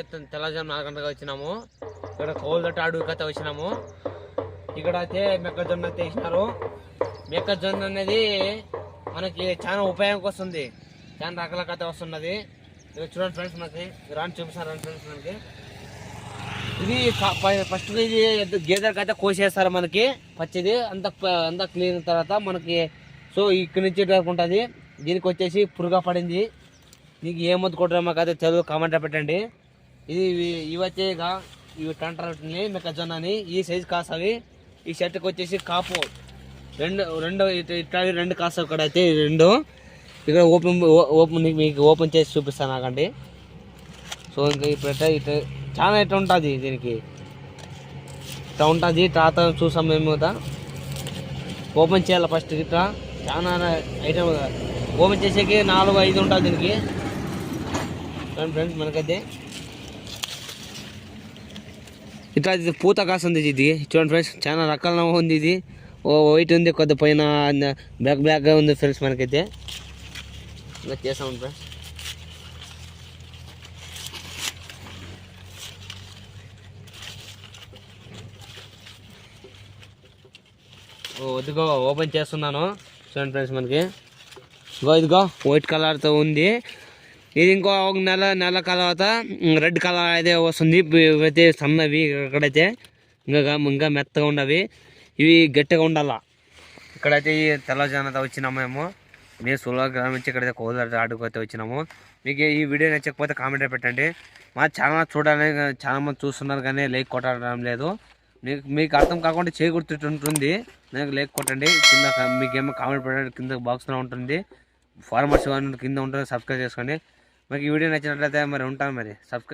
అయితే తెల్లజాము నాలుగు గంటలకు వచ్చినాము. ఇక్కడ కోళ్ళతో అడుగుకి అయితే వచ్చినాము. ఇక్కడ అయితే మెక్కజొన్న అయితే వేసినారు మెక్కజొన్న అనేది మనకి చాలా ఉపయోగంకి వస్తుంది. చాలా రకాలకు అయితే వస్తున్నది. ఇక్కడ చూడండి ఫ్రెండ్స్ మనకి. రాని చూపిస్తాను రాని ఫ్రెండ్స్ మనకి. ఇది ఫస్ట్ ఇది గేదెలకు అయితే కోసేస్తారు మనకి. పచ్చిది అంత అంత క్లీన్ తర్వాత మనకి సో ఇక్కడి నుంచి వరకు ఉంటుంది. దీనికి వచ్చేసి పురుగా పడింది. నీకు ఏ మందు కొట్టడం మాకు అయితే తెలుగు కామెంట్ పెట్టండి. ఇది ఇవి- ఇవి వచ్చే ఇక ఇవి టంటర్ని మెక్కజొన్న అని ఈ సైజు కాసావి. ఈ షర్ట్కి వచ్చేసి కాపు. రెండు రెండు ఇటు ఇట్లా రెండు కాసావు ఇక్కడ అయితే రెండు. ఇక్కడ ఓపెన్ ఓ- ఓపెన్ మీకు ఓపెన్ చేసి చూపిస్తాను నాకండి. సో ఇంకా ఇప్పుడైతే ఇట్లా చాలా ఇట్లా ఉంటుంది దీనికి. ఇట్లా ఉంటుంది తర్వాత చూసాం మేము ఓపెన్ చేయాలి ఫస్ట్ ఇట్లా. చాలా ఐటమ్ ఓపెన్ చేసేకి నాలుగు ఐదు ఉంటుంది దీనికి. ఫ్రెండ్స్ మనకైతే. ఇట్లా ఇది పూత కాస్తుంది ఇది. చూడండి ఫ్రెండ్స్ చాలా రకాల ఉంది ఇది. ఓ వైట్ ఉంది కొద్ది పైన బ్లాక్ బ్లాక్గా ఉంది ఫ్రెండ్స్ మనకైతే. ఇలా చేసాం ఫ్రెండ్స్. ఓ ఇదిగో ఓపెన్ చేస్తున్నాను. చూడండి ఫ్రెండ్స్ మనకి. ఇగో ఇదిగో వైట్ కలర్తో ఉంది. ఇది ఇంకో ఒక నెల నెల తర్వాత రెడ్ కలర్ అయితే వస్తుంది. ఇవైతే సన్నవి ఇక్కడైతే ఇంకా ఇంకా మెత్తగా ఉన్నవి. ఇవి గట్టిగా ఉండాల. ఇక్కడైతే ఈ తెల్లజానత వచ్చినాము మేము. మేము సులభ గ్రామం నుంచి ఇక్కడైతే కోదాడ ఆడుకు అయితే వచ్చినాము. మీకు ఈ వీడియో నచ్చకపోతే కామెంట్ పెట్టండి. మా ఛానల్ చూడాలని చాలా మంది చూస్తున్నారు కానీ లైక్ కొట్టడం లేదు. మీకు మీకు అర్థం కాకుండా చేకూర్తుంటుంది నాకు లైక్ కొట్టండి. కింద మీకేమో కామెంట్ పెట్టండి. కింద బాక్స్లో ఉంటుంది. ఫార్మర్స్ కింద ఉంటుంది. సబ్స్క్రైబ్ చేసుకోండి. మీకు ఈ వీడియో నచ్చినట్లయితే మరి ఉంటాను మరి సబ్స్క్రైబ్